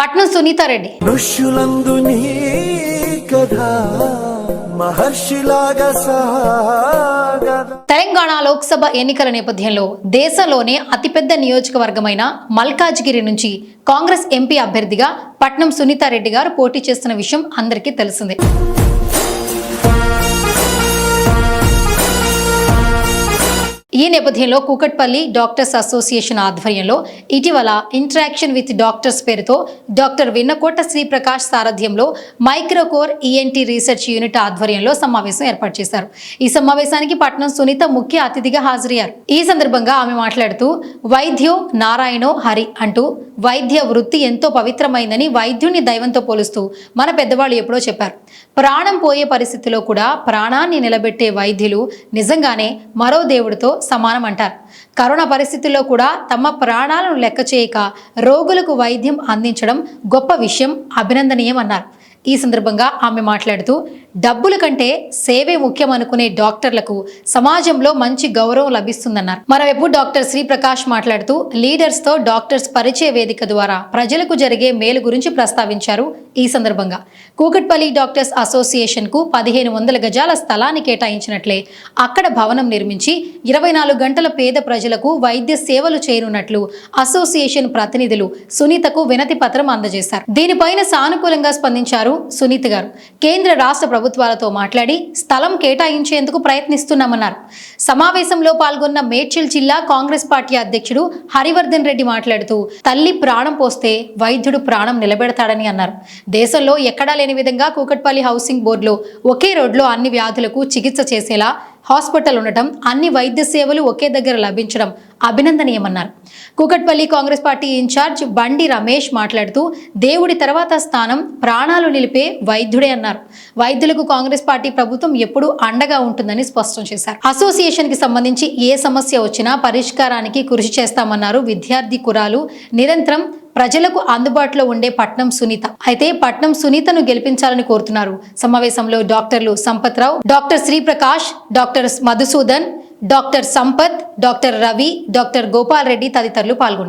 పట్నం సునీతారెడ్డి ఋషులందు నీ మహర్షిలాగా తెలంగాణ లోక్సభ ఎన్నికల నేపథ్యంలో దేశంలోనే అతిపెద్ద నియోజకవర్గమైన మల్కాజ్గిరి నుంచి కాంగ్రెస్ ఎంపీ అభ్యర్థిగా పట్నం సునీతారెడ్డి గారు పోటీ చేస్తున్న విషయం అందరికీ తెలిసిందే. ఈ నేపథ్యంలో కూకట్పల్లి డాక్టర్స్ అసోసియేషన్ ఆధ్వర్యంలో ఇటీవల ఇంటరాక్షన్ విత్ డాక్టర్స్ పేరుతో డాక్టర్ విన్నకోట శ్రీప్రకాష్ సారథ్యంలో మైక్రోకోర్ ఈఎన్టీ రీసెర్చ్ యూనిట్ ఆధ్వర్యంలో సమావేశం ఏర్పాటు చేశారు. ఈ సమావేశానికి పట్నం సునీత ముఖ్య అతిథిగా హాజరయ్యారు. ఈ సందర్భంగా ఆమె మాట్లాడుతూ వైద్యో నారాయణో హరి అంటూ వైద్య వృత్తి ఎంతో పవిత్రమైందని వైద్యుని దైవంతో పోలుస్తూ మన పెద్దవాళ్ళు ఎప్పుడో చెప్పారు. ప్రాణం పోయే పరిస్థితిలో కూడా ప్రాణాన్ని నిలబెట్టే వైద్యులు నిజంగానే మరో దేవుడితో సమానం అంటారు కరోనా పరిస్థితుల్లో కూడా తమ ప్రాణాలను లెక్క చేయక రోగులకు వైద్యం అందించడం గొప్ప విషయం అభినందనీయం అన్నారు. ఈ సందర్భంగా ఆమె మాట్లాడుతూ డబ్బుల కంటే సేవే ముఖ్యం అనుకునే డాక్టర్లకు సమాజంలో మంచి గౌరవం లభిస్తుందన్నారు. మరోవైపు డాక్టర్ శ్రీప్రకాష్ మాట్లాడుతూ లీడర్స్తో డాక్టర్స్ పరిచయ వేదిక ద్వారా ప్రజలకు జరిగే మేలు గురించి ప్రస్తావించారు. ఈ సందర్భంగా కూకట్పల్లి డాక్టర్స్ అసోసియేషన్కు పదిహేను వందల గజాల స్థలాన్ని కేటాయించినట్లే అక్కడ భవనం నిర్మించి ఇరవై నాలుగు గంటల పేద ప్రజలకు వైద్య సేవలు చేయనున్నట్లు అసోసియేషన్ ప్రతినిధులు సునీతకు వినతి పత్రం అందజేశారు. దీనిపైన సానుకూలంగా స్పందించారు సునీత గారు. కేంద్ర రాష్ట్ర ప్రభుత్వాలతో మాట్లాడి స్థలం కేటాయించేందుకు ప్రయత్నిస్తున్నామన్నారు. సమావేశంలో పాల్గొన్న మేడ్చల్ జిల్లా కాంగ్రెస్ పార్టీ అధ్యక్షుడు హరివర్ధన్ రెడ్డి మాట్లాడుతూ తల్లి ప్రాణం పోస్తే వైద్యుడు ప్రాణం నిలబెడతాడని అన్నారు. దేశంలో ఎక్కడా లేని విధంగా కూకట్పల్లి హౌసింగ్ బోర్డులో ఒకే రోడ్లో అన్ని వ్యాధులకు చికిత్స చేసేలా హాస్పిటల్ ఉండటం అన్ని వైద్య సేవలు ఒకే దగ్గర లభించడం అభినందనీయమన్నారు. కూకట్పల్లి కాంగ్రెస్ పార్టీ ఇన్ఛార్జ్ బండి రమేష్ మాట్లాడుతూ దేవుడి తర్వాత స్థానం ప్రాణాలు నిలిపే వైద్యుడే అన్నారు. వైద్యులకు కాంగ్రెస్ పార్టీ ప్రభుత్వం ఎప్పుడూ అండగా ఉంటుందని స్పష్టం చేశారు. అసోసియేషన్కి సంబంధించి ఏ సమస్య వచ్చినా పరిష్కారానికి కృషి చేస్తామన్నారు విద్యార్థి కురాలు. నిరంతరం ప్రజలకు అందుబాటులో ఉండే పట్నం సునీత. అయితే పట్నం సునీతను గెలిపించాలని కోరుతున్నారు. సమావేశంలో డాక్టర్లు Sampath Rao doctor Sriprakash doctor Madhusudan doctor Sampath doctor Ravi doctor Gopal Reddy తదితరులు పాల్గొన్నారు.